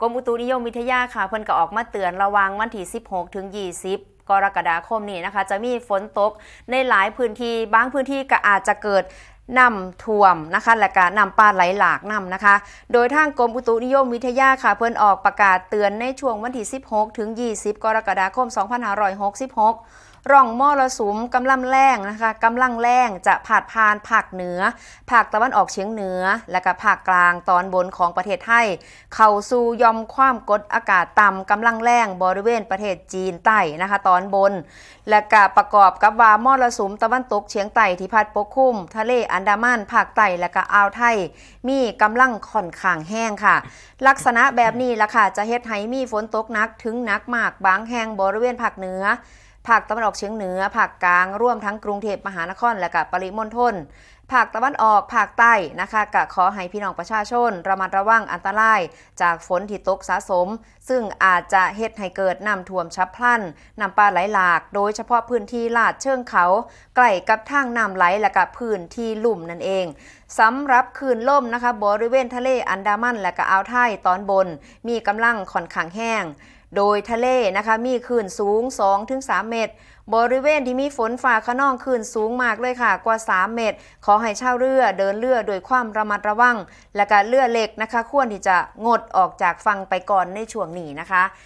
กรมอุตุนิยมวิทยาค่ะเพิ่นก็ออกมาเตือนระวังวันที่ 16 ถึง 20กรกฎาคมนี้นะคะ จะมีฝนตกในหลายพื้นที่บางพื้นที่ก็อาจจะเกิดน้ำท่วมนะคะ และก็น้ำป่าไหลหลากน้ำนะคะ โดยทางกรมอุตุนิยมวิทยาค่ะ เพิ่นออกประกาศเตือนในช่วงวันที่ 16 ถึง 20 กรกฎาคม 2566ร่องมรสุมกำลังแรงนะคะกำลังแรงจะผาดผ่านภาคเหนือ ภาคตะวันออกเฉียงเหนือ และก็ภาคกลางตอนบนของประเทศไทย เข้าสู่ยอมความกดอากาศต่ำกำลังแรงบริเวณประเทศจีนใต้นะคะตอนบน และก็ประกอบกับว่ามรสุมตะวันตกเฉียงใต้ที่พัดปกคลุม ทะเลอันดามันภาคใต้และก็อ่าวไทย มีกำลังค่อนข้างแห้งค่ะ ลักษณะแบบนี้ล่ะค่ะจะเฮ็ดให้มีฝนตกหนักถึงหนักมากบางแห่งบริเวณภาคเหนือ ภาคตะวันออกเฉียงเหนือ ภาคกลางร่วมทั้งกรุงเทพมหานครและก็ปริมณฑลภาคตะวันออกภาคใต้นะคะก็ขอให้พี่น้องประชาชน ระมัดระวังอันตราย จากฝนที่ตกสะสม ซึ่งอาจจะเฮ็ดให้เกิดน้ำท่วมฉับพลันน้ำป่าไหลหลาก โดยเฉพาะพื้นที่ลาดเชิงเขา ใกล้กับทางน้ำไหลและก็พื้นที่ลุ่มนั่นเองสำหรับคืนล่มนะคะบริเวณทะเลอันดามันและก็อ่าวไทยตอนบน มีกำลังค่อนข้างแห้ง โดยทะเลนะคะมีคลื่นสูง 2-3 เมตร บริเวณที่มีฝนฝ่าขนองคลื่นสูงมากเลยค่ะ กว่า 3 เมตร ขอให้เช่าวเรือเดินเรือโดยความระมัดระวัง และการเรือเล็กนะคะ ควรที่จะงดออกจากฝั่งไปก่อนในช่วงนี้นะคะ